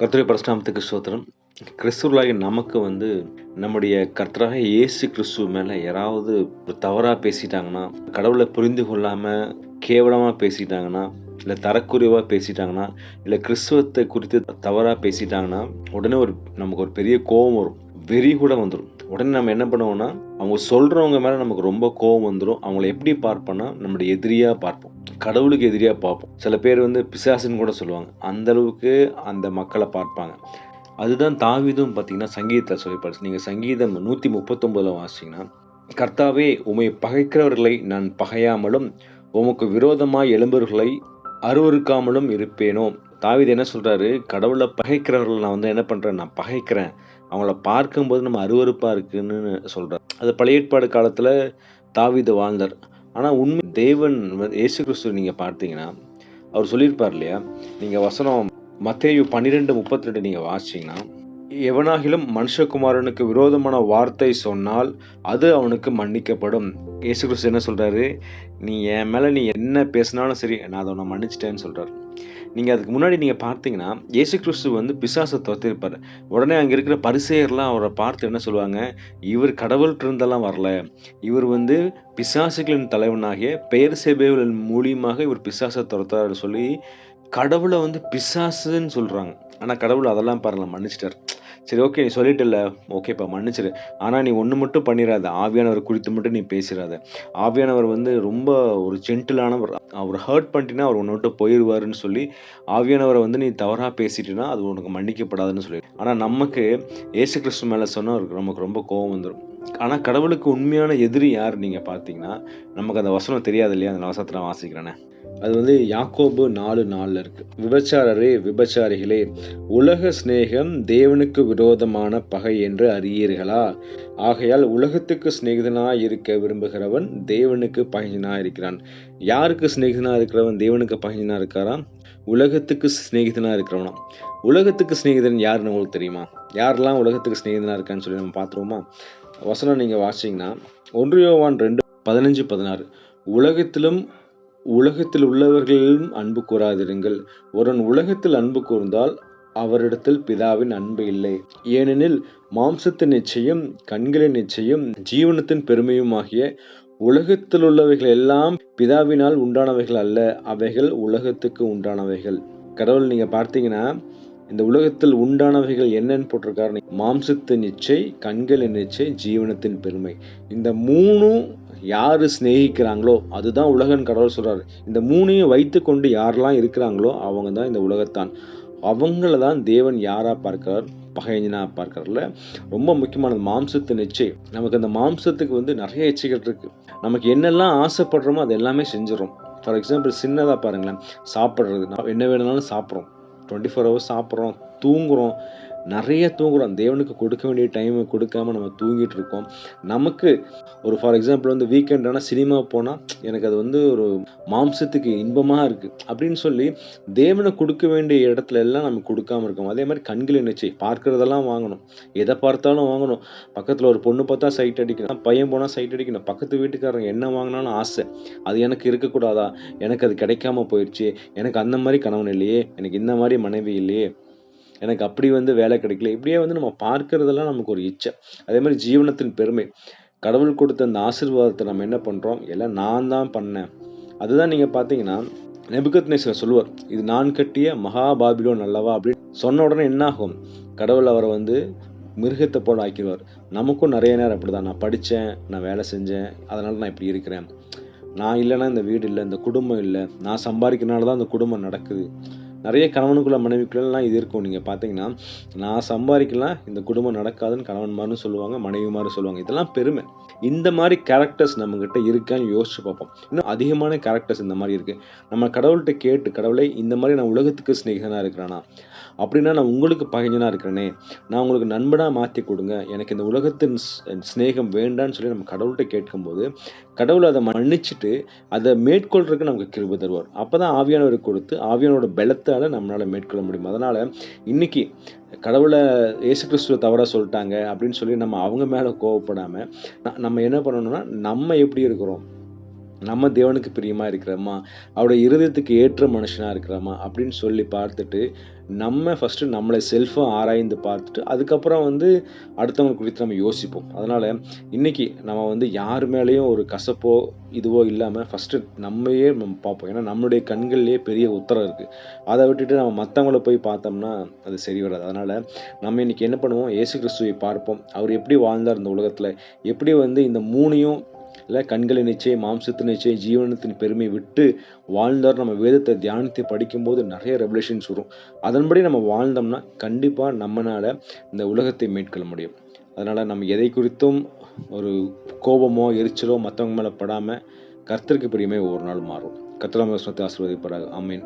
கர்த்தரை பரிசுநாமத்துக்கு ஸ்தோத்திரம். கிறிஸ்துவர்களாகிய நமக்கு வந்து நம்முடைய கர்த்தராக இயேசு கிறிஸ்துவ மேலே யாராவது ஒரு தவறாக பேசிட்டாங்கன்னா கடவுளை புரிந்து கொள்ளாமல் கேவலமாக பேசிட்டாங்கன்னா இல்லை தரக்குறைவாக பேசிட்டாங்கன்னா இல்லை கிறிஸ்துவத்தை குறித்து தவறாக பேசிட்டாங்கன்னா உடனே ஒரு நமக்கு ஒரு பெரிய கோபம் வரும். வெறி கூட வந்துடும் உடனே நம்ம என்ன பண்ணுவோம்னா அவங்க சொல்கிறவங்க மேலே நமக்கு ரொம்ப கோபம் வந்துடும் அவங்கள எப்படி பார்ப்போன்னா நம்மளுடைய எதிரியாக பார்ப்போம். கடவுளுக்கு எதிரியாக பார்ப்போம். சில பேர் வந்து பிசாசுன்னு கூட சொல்லுவாங்க. அந்தளவுக்கு அந்த மக்களை பார்ப்பாங்க. அதுதான் தாவிதும் பார்த்தீங்கன்னா சங்கீதத்தில் சொல்லிப்பாரு நீங்கள் சங்கீதம் நூற்றி முப்பத்தொம்போதில் வாசிங்கன்னா கர்த்தாவே உமை பகைக்கிறவர்களை நான் பகையாமலும் உமக்கு விரோதமாக எழும்பவர்களை அருவருக்காமலும் இருப்பேனோ? தாவீது என்ன சொல்கிறாரு கடவுளை பகைக்கிறவர்கள் நான் வந்து என்ன பண்ணுறேன் நான் பகைக்கிறேன். அவங்கள பார்க்கும்போது நம்ம அருவறுப்பாக இருக்குன்னு சொல்கிறார் அது பழைய ஏற்பாடு காலத்தில் தாவீது வாழ்ந்தார். ஆனால் உண்மை தேவன் இயேசு கிறிஸ்து நீங்கள் பார்த்தீங்கன்னா அவர் சொல்லியிருப்பார் இல்லையா? நீங்கள் வசனம் மத்தேயு பன்னிரெண்டு முப்பத்தி ரெண்டு நீங்கள் வாசிச்சிங்கன்னா எவனாகிலும் மனுஷகுமாரனுக்கு விரோதமான வார்த்தை சொன்னால் அது அவனுக்கு மன்னிக்கப்படும். இயேசு கிறிஸ்து என்ன சொல்கிறாரு நீ என் மேலே நீ என்ன பேசினாலும் சரி நான் அதை உன்னை மன்னிச்சிட்டேன்னு சொல்கிறார் நீங்கள் அதுக்கு முன்னாடி நீங்கள் பார்த்தீங்கன்னா இயேசு கிறிஸ்து வந்து பிசாசை துரத்திருப்பார் உடனே அங்கே இருக்கிற பரிசெயர்லாம் அவரை பார்த்து என்ன சொல்லுவாங்க? இவர் கடவுள்கிட்ட இருந்தெல்லாம் வரல. இவர் வந்து பிசாசுகளின் தலைவனாகிய பெயர் சேபேவலின் மூலியமாக இவர் பிசாசை துரத்தார் சொல்லி கடவுளை வந்து பிசாசுன்னு சொல்கிறாங்க ஆனால் கடவுள் அதெல்லாம் பாருங்கள் மன்னிச்சிட்டார். சரி ஓகே நீ சொல்லிட்டல ஓகேப்பா மன்னிச்சிரு. ஆனால் நீ ஒன்று மட்டும் பண்ணிடாத ஆவியானவர் குறித்து மட்டும் நீ பேசிடாத ஆவியானவர் வந்து ரொம்ப ஒரு ஜென்டிலானவர் அவர் ஹர்ட் பண்ணிட்டீங்கன்னா அவர் ஒன்று விட்டு போயிடுவாருன்னு சொல்லி ஆவியானவரை வந்து நீ தவறாக பேசிட்டீன்னா அது உனக்கு மன்னிக்கப்படாதுன்னு சொல்லி. ஆனால் நமக்கு ஏசு கிறிஸ்து மேலே சொன்னால் அவருக்கு நமக்கு ரொம்ப கோவம் வந்துடும் ஆனால் கடவுளுக்கு உண்மையான எதிரி யார் நீங்கள் பார்த்தீங்கன்னா நமக்கு அந்த வசனம் தெரியாது இல்லையா? அந்த வசனத்தை நான் வாசிக்கிறேனே அது வந்து யாக்கோபு நாலு நாலில் இருக்கு. விபச்சாரரே விபச்சாரிகளே உலக சிநேகம் தேவனுக்கு விரோதமான பகை என்று அறியீர்களா? ஆகையால் உலகத்துக்கு சிநேகிதனாக இருக்க விரும்புகிறவன் தேவனுக்கு பகைஞனாக இருக்கிறான் யாருக்கு சிநேகிதனாக இருக்கிறவன் தேவனுக்கு பகைஞனாக இருக்காராம் உலகத்துக்கு சிநேகிதனாக இருக்கிறவனா உலகத்துக்கு சிநேகிதன் யாருன்னு உங்களுக்கு தெரியுமா? யாரெல்லாம் உலகத்துக்கு சிநேகிதனாக இருக்கான்னு சொல்லி நம்ம பார்த்துருவோமா? வசனம் நீங்கள் வாசிங்கன்னா ஒன்று யோவான் ரெண்டு பதினஞ்சு பதினாறு. உலகத்திலும் உலகத்தில் உள்ளவர்களிலும் அன்பு கூறாதிருங்கள். ஒருவன் உலகத்தில் அன்பு கூர்ந்தால் அவரிடத்தில் பிதாவின் அன்பு இல்லை. ஏனெனில் மாம்சத்தின் நிச்சயம் கண்களின் நிச்சயம் ஜீவனத்தின் பெருமையுமாகிய உலகத்தில் உள்ளவைகள் எல்லாம் பிதாவினால் உண்டானவைகள் அல்ல. அவைகள் உலகத்துக்கு உண்டானவைகள். கடவுள் நீங்க பார்த்தீங்கன்னா இந்த உலகத்தில் உண்டானவைகள் என்னன்னு போட்டிருக்காரு. மாம்சத்தின் நிச்சை கண்களின் நிச்சை ஜீவனத்தின் பெருமை. இந்த மூணும் யார் சிநேகிக்கிறாங்களோ அதுதான் உலகன் கடவுள் சொல்கிறார் இந்த மூணையும் வைத்து கொண்டு யாரெல்லாம் இருக்கிறாங்களோ அவங்க தான் இந்த உலகத்தான். அவங்கள தான் தேவன் யாராக பார்க்கிறார்? பகைஞ்சனா பார்க்கறதுல ரொம்ப முக்கியமானது மாம்சத்து நிச்சயம் நமக்கு அந்த மாம்சத்துக்கு வந்து நிறைய எச்சைகள் இருக்குது நமக்கு என்னெல்லாம் ஆசைப்படுறோமோ அது எல்லாமே செஞ்சிடும் ஃபார் எக்ஸாம்பிள் சின்னதாக பாருங்களேன். சாப்பிட்றது. நான் என்ன வேணும்னாலும் சாப்பிட்றோம். டுவெண்ட்டி ஃபோர் ஹவர்ஸ் சாப்பிட்றோம். தூங்குகிறோம் நிறைய தூங்குறோம். தேவனுக்கு கொடுக்க வேண்டிய டைமை கொடுக்காம நம்ம தூங்கிட்டு இருக்கோம். நமக்கு ஒரு ஃபார் எக்ஸாம்பிள் வந்து வீக்கெண்ட் ஆனால் சினிமா போனால் எனக்கு அது வந்து ஒரு மாம்சத்துக்கு இன்பமாக இருக்குது அப்படின்னு சொல்லி தேவனை கொடுக்க வேண்டிய இடத்துல எல்லாம் நம்ம கொடுக்காம இருக்கோம். அதே மாதிரி கண்கள் நிச்சயம் பார்க்குறதெல்லாம் வாங்கணும். எதை பார்த்தாலும் வாங்கணும். பக்கத்தில் ஒரு பொண்ணு பார்த்தா சைட் அடிக்கணும். பையன் போனால் சைட் அடிக்கணும். பக்கத்து வீட்டுக்காரங்க என்ன வாங்கினாலும் ஆசை. அது எனக்கு இருக்கக்கூடாதா? எனக்கு அது கிடைக்காம போயிடுச்சு. எனக்கு அந்த மாதிரி கணவன் இல்லையே. எனக்கு இந்த மாதிரி மனைவி இல்லையே. எனக்கு அப்படி வந்து வேலை கிடைக்கல. இப்படியே வந்து நம்ம பார்க்கறதெல்லாம் நமக்கு ஒரு இச்சை. அதே மாதிரி ஜீவனத்தின் பெருமை. கடவுள் கொடுத்த அந்த ஆசீர்வாதத்தை நம்ம என்ன பண்ணுறோம் எல்லாம் நான் தான் பண்ணேன். அதுதான் நீங்கள் பார்த்தீங்கன்னா நெபுகத்னேஸ்வர் சொல்லுவார் இது நான் கட்டிய மகாபாபிலோ நல்லவா அப்படின்னு சொன்ன உடனே என்ன ஆகும்? கடவுள் அவரை வந்து மிருகத்தை போல ஆக்கிடுவார். நமக்கும் நிறைய நேரம் அப்படி தான் நான் படித்தேன் நான் வேலை செஞ்சேன். அதனால் நான் இப்படி இருக்கிறேன். நான் இல்லைன்னா இந்த வீடு இல்லை இந்த குடும்பம் இல்லை. நான் சம்பாதிக்கிறனால தான் இந்த குடும்பம் நடக்குது. நிறைய கணவனுக்குள்ள மனைவிக்குள்ளலாம் இது இருக்கும். நீங்கள் பார்த்தீங்கன்னா நான் சம்பாதிக்கலாம் இந்த குடும்பம் நடக்காதுன்னு கணவன்மாரும் சொல்லுவாங்க மனைவிமாரும் சொல்லுவாங்க. இதெல்லாம் பெருமை. இந்த மாதிரி கேரக்டர்ஸ் நம்மக்கிட்ட இருக்கான்னு யோசிச்சு பார்ப்போம். இன்னும் அதிகமான கேரக்டர்ஸ் இந்த மாதிரி இருக்குது நம்ம கடவுள்கிட்ட கேட்டு கடவுளை இந்த மாதிரி நான் உலகத்துக்கு ஸ்நேகிதனாக இருக்கிறேனா? அப்படின்னா நான் உங்களுக்கு பகைஞனாக இருக்கிறேனே. நான் உங்களுக்கு நண்பனாக மாற்றி கொடுங்க. எனக்கு இந்த உலகத்தின் ஸ்நேகம் வேண்டான்னு சொல்லி நம்ம கடவுள்கிட்ட கேட்கும்போது கடவுள் அதை மன்னிச்சுட்டு அதை மேற்கொள்றதுக்கு நமக்கு கிருப தருவார். அப்போ தான் ஆவியானவருக்கு கொடுத்து ஆவியானோட கருத்தால் நம்மளால் மேற்கொள்ள முடியும்? அதனால் இன்னைக்கு கடவுளை இயேசு கிறிஸ்துவ தவறாக சொல்லிட்டாங்க அப்படின்னு சொல்லி நம்ம அவங்க மேலே கோவப்படாமல் நம்ம என்ன பண்ணணும்னா நம்ம எப்படி இருக்கிறோம்? நம்ம தேவனுக்கு பிரியமாக இருக்கிறோமா? அவருடைய இருதயத்துக்கு ஏற்ற மனுஷனாக இருக்கிறோமா? அப்படின்னு சொல்லி பார்த்துட்டு நம்ம ஃபஸ்ட்டு நம்மளை செல்ஃபாக ஆராய்ந்து பார்த்துட்டு அதுக்கப்புறம் வந்து அடுத்தவங்க குறித்து நம்ம யோசிப்போம். அதனால் இன்றைக்கி நம்ம வந்து யார் மேலேயும் ஒரு கசப்போ இதுவோ இல்லாமல் ஃபஸ்ட்டு நம்மையே நம்ம பார்ப்போம். ஏன்னா நம்மளுடைய கண்கள்லேயே பெரிய உத்தரம் இருக்குது அதை விட்டுட்டு நம்ம மற்றவங்கள போய் பார்த்தோம்னா அது சரி வராது. அதனால் நம்ம இன்றைக்கி என்ன பண்ணுவோம்? ஏசு கிறிஸ்துவை பார்ப்போம். அவர் எப்படி வாழ்ந்தார் இந்த உலகத்தில்? எப்படி வந்து இந்த மூணையும் இல்லை கண்களின் நிச்சயம் மாம்சத்தின் நிச்சயம் ஜீவனத்தின் பெருமை விட்டு வாழ்ந்தார் நம்ம வேதத்தை தியானத்தை படிக்கும்போது நிறைய ரெவலேஷன்ஸ் வரும். அதன்படி நம்ம வாழ்ந்தோம்னா கண்டிப்பாக நம்மளால் இந்த உலகத்தை மேற்கொள்ள முடியும். அதனால் நம்ம எதை குறித்தும் ஒரு கோபமோ எரிச்சலோ மற்றவங்க மேலே படாமல் கர்த்தருக்கு பிரியமே ஒரு நாள் மாறும். கர்த்தராம ஆசீர்வதிப்படாது ஆமீன்.